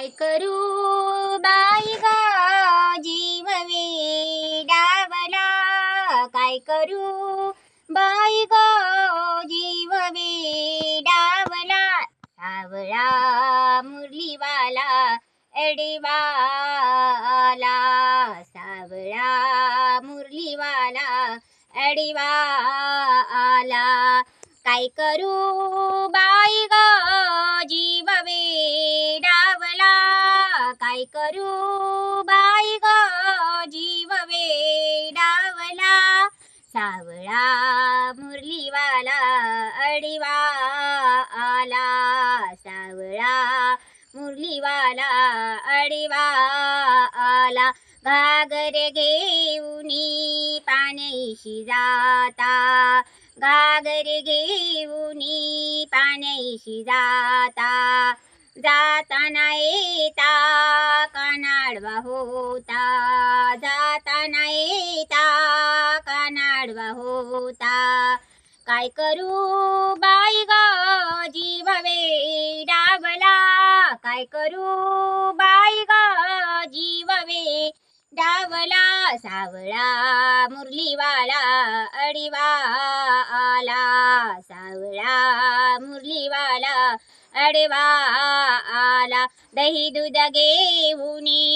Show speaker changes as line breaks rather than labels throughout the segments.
काय करू बाई ग जीव वेडावला काय करू बाई ग जीव वेडावला सावळा मुरलीवाला अडीवाला सावळा मुरलीवाला अडीवाला काय करू बाई ग काय करू बाई ग जीव वेडावला सावळा मुरलीवाला अडीवा आला सावळा मुरलीवाला अडीवा आला घागर घेऊनी पाण्याशी जाता घागर घेऊनी पाण्याशी जाता जाताना येता होता. दाता नाही ता कानाडवा होता. काय करू बाई ग? जीववे वेडावला काय करू बाई ग? जीववे डावला. सावळा मुरलीवाला अडिवा आला. सावळा मुरलीवाला अडवा आला. दही दूध घेऊनी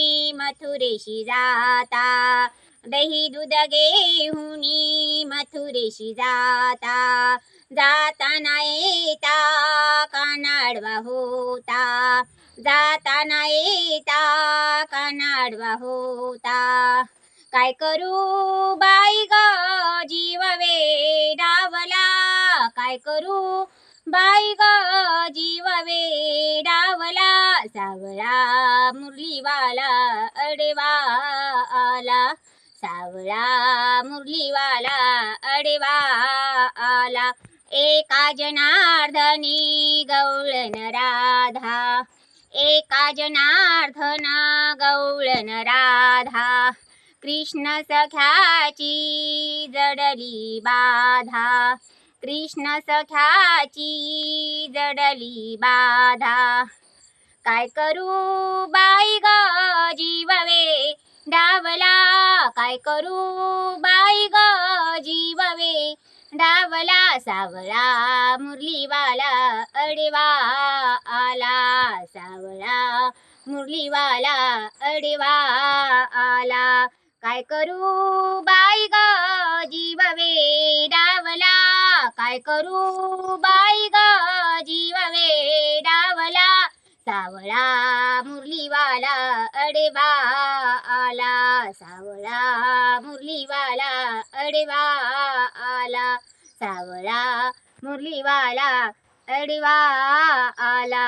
मथुरेशी जाता. दही दूध घेऊनी मथुरेशी जाता. जाताना येता कानाडवा होता. जाताना येता कानाडवा होता. काय करू बाई ग जीव वेडावला काय करू बाई ग जीव वे सावळा मुरलीवाला अडवा आला सावळा मुरलीवाला अडवा आला एका जनार्दनी गवळण राधा. एका जनार्दना गवळण राधा. कृष्ण सख्याची जडली बाधा. कृष्ण सख्याची जडली बाधा. काय करू बाई ग जीववे? डावला काय करू बाई ग जीववे? डावला सावळा मुरलीवाला अडवा आला. सावळा मुरलीवाला अडवा आला. काय करू बाई ग जीव डावला काय करू बाई ग सावळा मुरलीवाला अडेवा आला सावळा मुरलीवाला अडेवा आला सावळा मुरलीवाला अडेवा आला